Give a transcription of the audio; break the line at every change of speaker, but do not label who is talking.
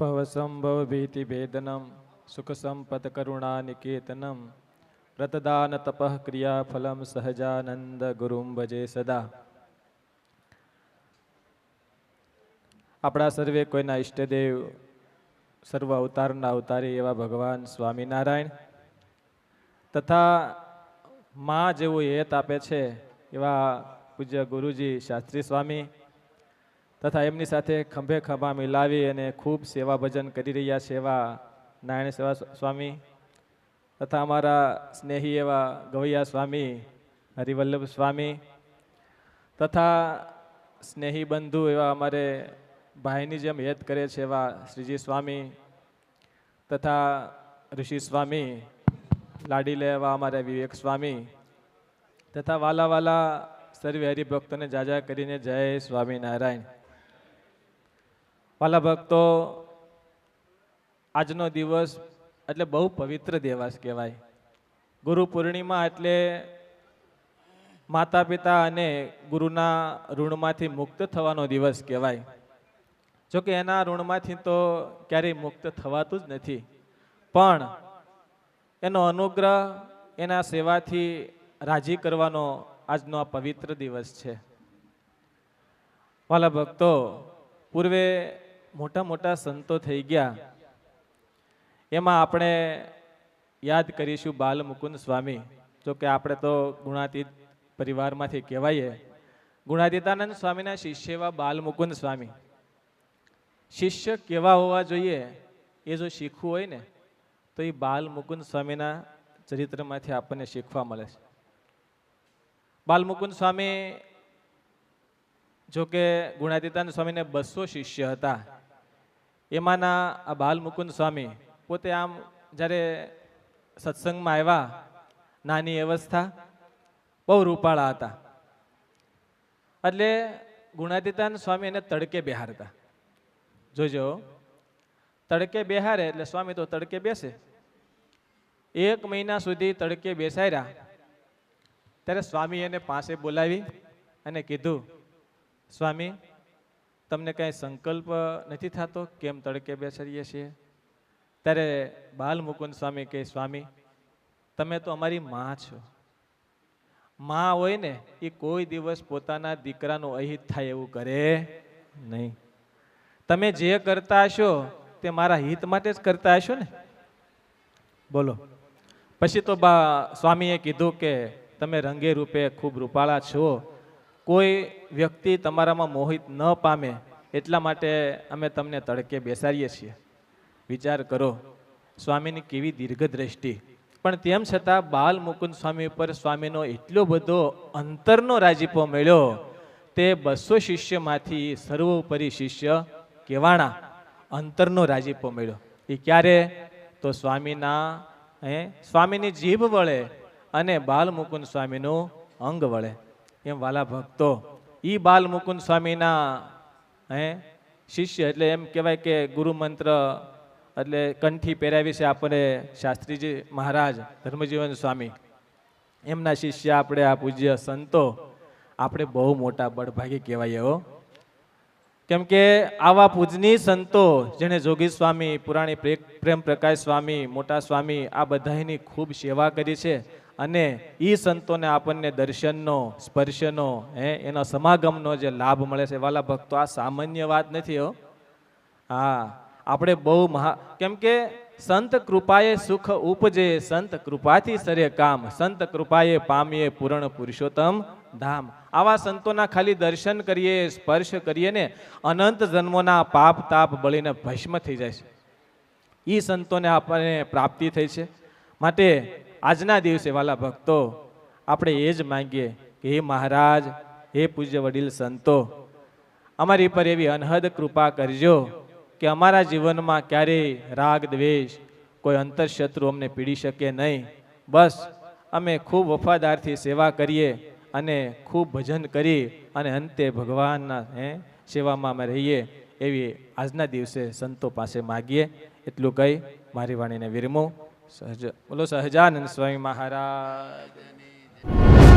ભવસંભવ ભીતિ ભેદનમ સુખ સંપત કરુણા નિકેતનમ રતદાન તપઃ ક્રિયા ફલમ સહજાનંદ ગુરુમ ભજે સદા આપણા સર્વે કોઈના ઈષ્ટદેવ, સર્વ અવતારના અવતારી એવા ભગવાન સ્વામિનારાયણ તથા માં જેવું હેત આપે છે એવા પૂજ્ય ગુરુજી શાસ્ત્રી સ્વામી તથા એમની સાથે ખંભે ખભા મિલાવી અને ખૂબ સેવા ભજન કરી રહ્યા છે નારાયણ સેવા સ્વામી તથા અમારા સ્નેહી એવા ગવૈયા સ્વામી, હરિવલ્લભ સ્વામી તથા સ્નેહી બંધુ એવા અમારે ભાઈની જેમ હેત કરે છે એવા શ્રીજી સ્વામી તથા ઋષિ સ્વામી, લાડી લેવા અમારા વિવેક સ્વામી તથા વાલા વાલા સર્વે હરિભક્તોને જાજા કરીને જય સ્વામિનારાયણ. વાલા ભક્તો, આજનો દિવસ એટલે બહુ પવિત્ર દિવસ કહેવાય. ગુરુ પૂર્ણિમા એટલે માતા પિતા અને ગુરુના ઋણમાંથી મુક્ત થવાનો દિવસ કહેવાય. જોકે એના ઋણમાંથી તો ક્યારેય મુક્ત થવાતું જ નથી. પણ એનો અનુગ્રહ, એના સેવાથી રાજી કરવાનો આજનો આ પવિત્ર દિવસ છે. વાલા ભક્તો, પૂર્વે મોટા મોટા સંતો થઈ ગયા. એમાં આપણે યાદ કરીશું બાલમુકુંદ સ્વામી. જો કે આપણે તો ગુણાતીત પરિવારમાંથી કહેવાઈએ. ગુણાતીતાનંદ સ્વામીના શિષ્ય એવા બાલમુકુંદ સ્વામી. શિષ્ય કેવા હોવા જોઈએ એ જો શીખવું હોય ને, તો એ બાલ મુકુંદ સ્વામીના ચરિત્રમાંથી આપણને શીખવા મળે છે. બાલમુકુંદ સ્વામી જો કે ગુણાતીતાનંદ સ્વામીને બસો શિષ્ય હતા. એમાંના આ બાલમુકુંદ સ્વામી પોતે આમ જ્યારે સત્સંગમાં આવ્યા, નાની અવસ્થા, બહુ રૂપાળા હતા. એટલે ગુણાતીતાનંદ સ્વામી એને તડકે બેહારતા. જોજો, તડકે બિહારે એટલે સ્વામી તો તડકે બેસે. એક મહિના સુધી તડકે બેસાડ્યા ત્યારે સ્વામી એને પાસે બોલાવી અને કીધું, સ્વામી તમને કાંઈ સંકલ્પ નથી થતો કેમ તડકે બેસાડીએ છીએ? ત્યારે બાલ મુકુંદ સ્વામી કહે, સ્વામી, તમે તો અમારી માં છો. માં હોય ને, એ કોઈ દિવસ પોતાના દીકરાનું અહિત થાય એવું કરે નહીં. તમે જે કરતા હશો, તે મારા હિત માટે જ કરતા હશો ને? બોલો. પછી તો બા સ્વામીએ કીધું કે, તમે રંગે રૂપે ખૂબ રૂપાળા છો. કોઈ વ્યક્તિ તમારામાં મોહિત ન પામે એટલા માટે અમે તમને તડકે બેસાડીએ છીએ. વિચાર કરો, સ્વામીની કેવી દીર્ઘ દ્રષ્ટિ પણ તેમ છતાં બાલ મુકુંદ સ્વામી ઉપર સ્વામીનો એટલો બધો અંતરનો રાજીપો મળ્યો, તે બસો શિષ્યમાંથી સર્વોપરી શિષ્ય કેવાણા અંતરનો રાજીપો મળ્યો. એ ક્યારે? તો સ્વામીના, હે, સ્વામીની જીભ વળે અને બાલ મુકુંદ સ્વામીનું અંગ વળે એમ વાલા ભક્તો. ઈ બાલ મુકુંદ સ્વામીના, હે, શિષ્ય એટલે એમ કહેવાય કે ગુરુ મંત્ર એટલે કંઠી પહેરાવી છે આપણે શાસ્ત્રીજી મહારાજ, ધર્મજીવન સ્વામી. એમના શિષ્ય આપણે આ પૂજ્ય સંતો, આપણે બહુ મોટા બળભાગી કહેવાય હો. કેમ કે આવા પૂજની સંતો જેણે જોગી સ્વામી, પુરાણી પ્રે- પ્રેમ પ્રકાશ સ્વામી, મોટા સ્વામી, આ બધાની ખૂબ સેવા કરી છે. અને એ સંતોને આપણને દર્શનનો, સ્પર્શનો, હે, એનો સમાગમનો જે લાભ મળે છે, વાલા ભક્તો આ સામાન્ય વાત નથી હો. હા, આપણે બહુ મહા, કેમ કે સંત કૃપાએ સુખ ઉપજે, સંત કૃપાથી સરે કામ, સંત કૃપાએ પામીએ પૂર્ણ પુરુષોત્તમ ધામ. આવા સંતોના ખાલી દર્શન કરીએ, સ્પર્શ કરીએ ને, અનંત જન્મોના પાપ તાપ બળીને ભસ્મ થઈ જાય છે. એ સંતોને આપણને પ્રાપ્તિ થઈ છે. માટે આજના દિવસે વાલા ભક્તો, આપણે એ જ માંગીએ કે હે મહારાજ, હે પૂજ્ય વડીલ સંતો, અમારી પર એવી અનહદ કૃપા કરજો કે અમારા જીવનમાં ક્યારેય રાગ, દ્વેષ, કોઈ અંતરશત્રુ અમને પીડી શકે નહીં. બસ, અમે ખૂબ વફાદારથી સેવા કરીએ અને ખૂબ ભજન કરી અને અંતે ભગવાનના સેવામાં અમે રહીએ એવી આજના દિવસે સંતો પાસે માગીએ. એટલું કહી, મારી વાણીને વિરમું. સહજ બોલો સહજાનંદ સ્વામી મહારાજ